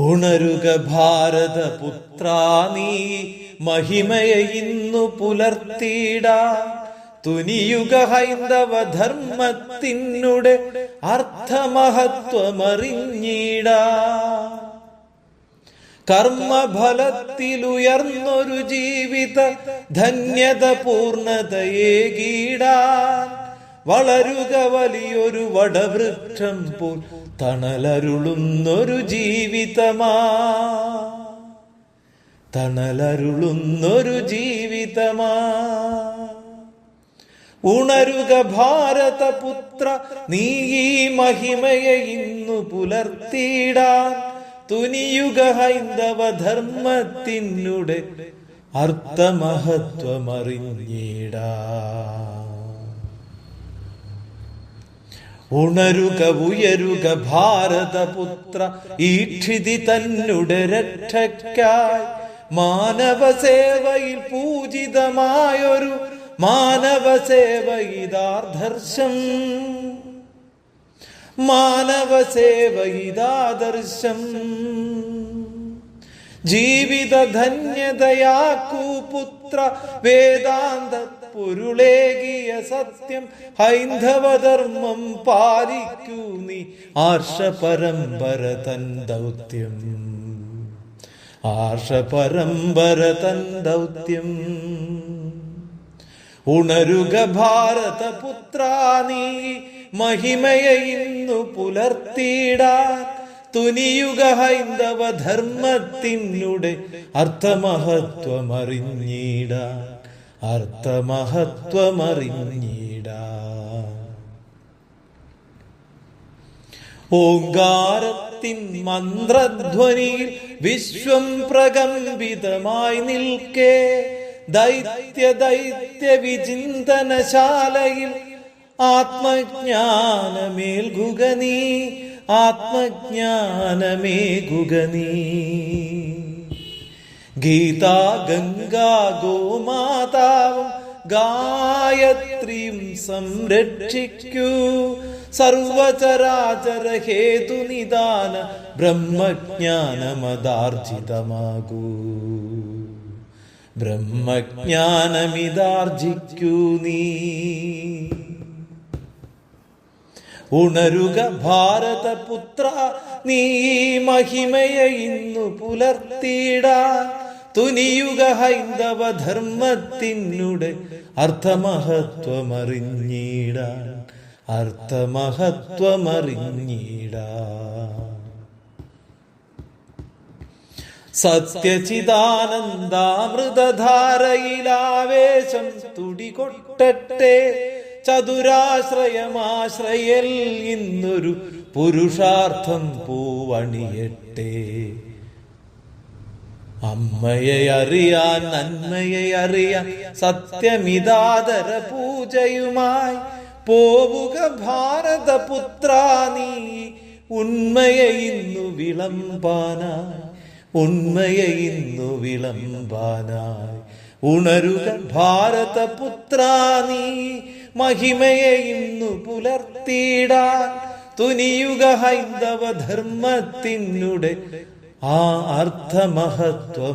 ഉണരുക ഭാരത പുത്രാ നീ മഹിമയെ ഇന്നു പുലർത്തിയിടാ. തുനിയുക ഹൈന്ദവ ധർമ്മത്തിനുടെ അർത്ഥമഹത്വമറിഞ്ഞിടാ. കർമ്മഫലത്തിലുയർന്നൊരു ജീവിത ധന്യത പൂർണതയേകീടാൻ വളരുക വലിയൊരു വടവൃക്ഷം പോൽ തണലരുളുന്നൊരു ജീവിതമാ. തണലരുളുന്നൊരു ജീവിതമാ. ഉണരുക ഭാരതപുത്ര നീ ഈ മഹിമയെ ഇന്നു പുലർത്തിയിടാൻ. തുനിയുക ഹൈന്ദവ ധർമ്മത്തിനുടെ അർത്ഥമഹത്വമറിഞ്ഞിടാ. ഉണരുക ഉയരുക ഭാരതപുത്ര ഈക്ഷിതി തന്നുടെ രക്ഷയ്ക്കായി. മാനവ സേവയിൽ പൂജിതമായൊരു മാനവ സേവയിതാദർശം. മാനവ സേവ ഇതാദർശം ജീവിത ധന്യതയാക്കൂ പുത്ര വേദാന്ത പൊരുളേകിയ സത്യം ഹൈന്ദവധർമ്മം പാലിക്കൂ നീ ആർഷ പരമ്പര തൻ ദൗത്യം. ആർഷ പരമ്പര തൻ ദൗത്യം. ഉണരുക ഭാരതപുത്ര നീ മഹിമയെ ഇന്നു തുനിയുക ഹൈന്ദവ ധർമ്മത്തിനുടെ അർത്ഥമഹത്വമറിഞ്ഞിടാൻ അർത്ഥമഹത്വമറിഞ്ഞിടാൻ ഓങ്കാരത്തിൻ മന്ത്രധ്വനിയിൽ വിശ്വം പ്രകമ്പിതമായി നിൽക്കേ ദൈത്യ ദൈത്യ വിചിന്തനശാലയിൽ ആത്മജ്ഞാനമേൽകുക നീ. ആത്മജ്ഞാനമേകുക നീ. ഗീതാ ഗംഗാ ഗോമാതാവും ഗായത്രിയും സംരക്ഷിക്കൂ. സർവചരാചര ഹേതു നിദാന ബ്രഹ്മജ്ഞാനമദാർജിതമാകൂ. ബ്രഹ്മജ്ഞാനമിതാർജിക്കൂ നീ. ഉണരുക ഭാരതപുത്ര നീ മഹിമയെ ഇന്നു പുലർത്തിയിടാൻ തുനിയുക ഹൈന്ദവ ധർമ്മത്തിനുടെ അർത്ഥമഹത്വമറിഞ്ഞിടാൻ അർത്ഥമഹത്വമറിഞ്ഞിടാൻ സത്യചിദാനന്ദാമൃതധാരയിലാവേശം തുടികൊട്ടട്ടെ. ചതുരാശ്രയമാശ്രയൽ ഇന്നൊരു പുരുഷാർത്ഥം പൂവണിയട്ടെ. അമ്മയെ അറിയാൻ നന്മയെ അറിയാൻ സത്യമിതാദര പൂജയുമായി പോവുക ഭാരതപുത്ര നീ. ഉണ്മയെ ഇന്നു വിളമ്പാനായി ഉണ്മയെ ഇന്നു വിളമ്പാനായി. ഉണരുക ഭാരതപുത്ര നീ. മഹിമയെ ഇന്നു പുലർത്തിയിടാൻ തുനിയുക ഹൈന്ദവ ധർമ്മത്തിനുടെ ആ അർത്ഥമഹത്വമറിഞ്ഞിടാ.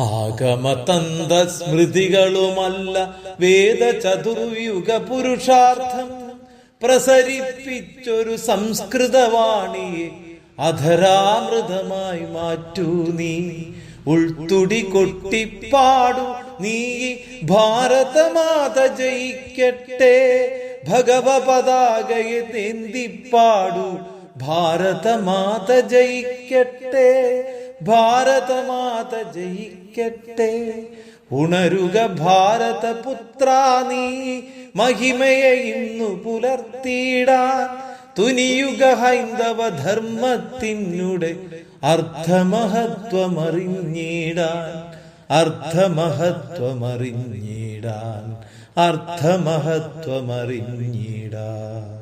ആഗമതന്ത സ്മൃതികളുമല്ല വേദ ചതുർയുഗ പുരുഷാർത്ഥം. പ്രസരിപ്പിച്ചൊരു സംസ്കൃതവാണിയെ അധരാമൃതമായി മാറ്റൂ നീ. ഉൾത്തുടി കൊട്ടിപ്പാടു നീ ഭാരതമാത ജയിക്കട്ടെ ഭഗവ പതാകയെ തെന്തിപ്പാടു ഭാരതമാത ജയിക്കട്ടെ ഭാരതമാത ജയിക്കട്ടെ. ഉണരുക ഭാരതപുത്ര നീ മഹിമയെ ഇന്നു പുലർത്തിയിടാൻ തുനിയുക ഹൈന്ദവ ധർമ്മത്തിനുടെ അർത്ഥമഹത്വമറിഞ്ഞിടാൻ അർത്ഥമഹത്വമറിഞ്ഞിടാൻ അർത്ഥമഹത്വമറിഞ്ഞിടാൻ.